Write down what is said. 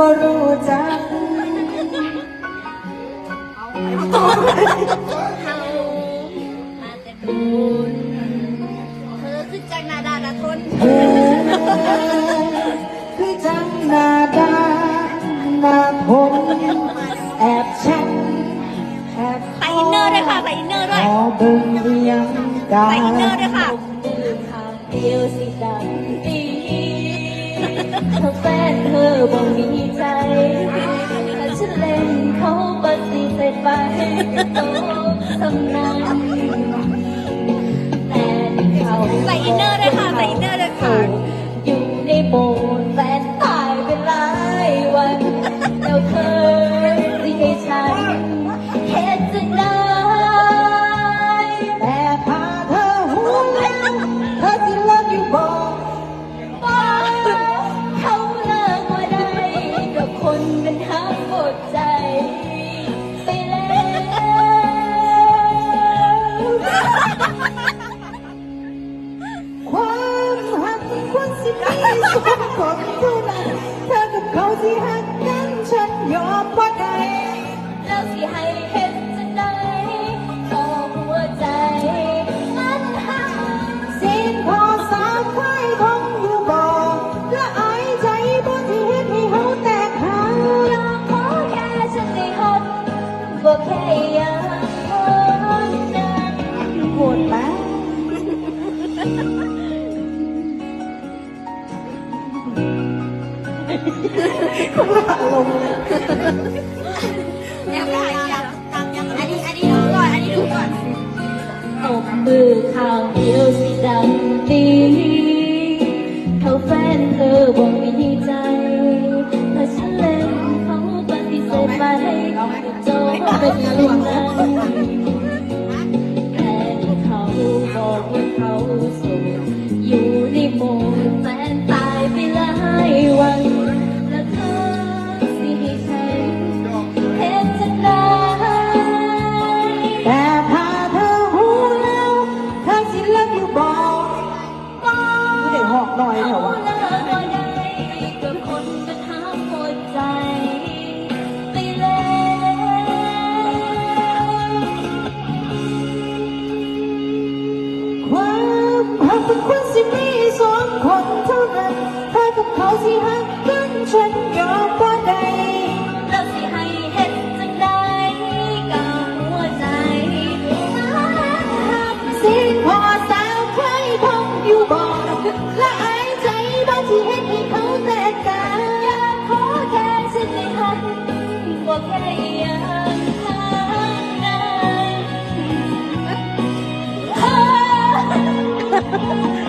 บ่รู้จักเธอคือจังนาดาณะทนเออคือจังนาดาหนาแอบฉันแอบใส่อินเนอร์ด้วยค่ะใส่อินเนอร์ด้วยขอเบิ่งเรียงกาใส่อินเนอร์ด้วยค่ะ อบ่มีใจถ้าฉันเล่นเขาปฏิเสธไปโตสำนัก ทั้งหมดใจ ไปแล้วความหักมันควรสิมีสองคนเท่านั้นเธอกับเขาที่หักกันฉันยอมบ่ได้แล้วสิให้ ลงเลยยังได้ยังยังอันนี้อันนี้ดูก่อน อันนี้ดูก่อนอกมือข้างเดียวสิดังดีเขาแฟนเธอบ่มีใจถ้าฉันเล่นเขาปฏิเสธไปโจเป็นสิ่งนั้นแากเป็นคนสิมีสองคนเท่านั้นถ้ากับเขาสิหักกันฉันยอมก็าใดแล้วสิให้เห็นจังได้กับหัวใจหากสิพอสาวใครทำอยู่บ่และอายใจบ้างที่เห็นให้เขาแตกกันอยากขอแค่ฉันไม่หักบ่แค่อยาก Thank.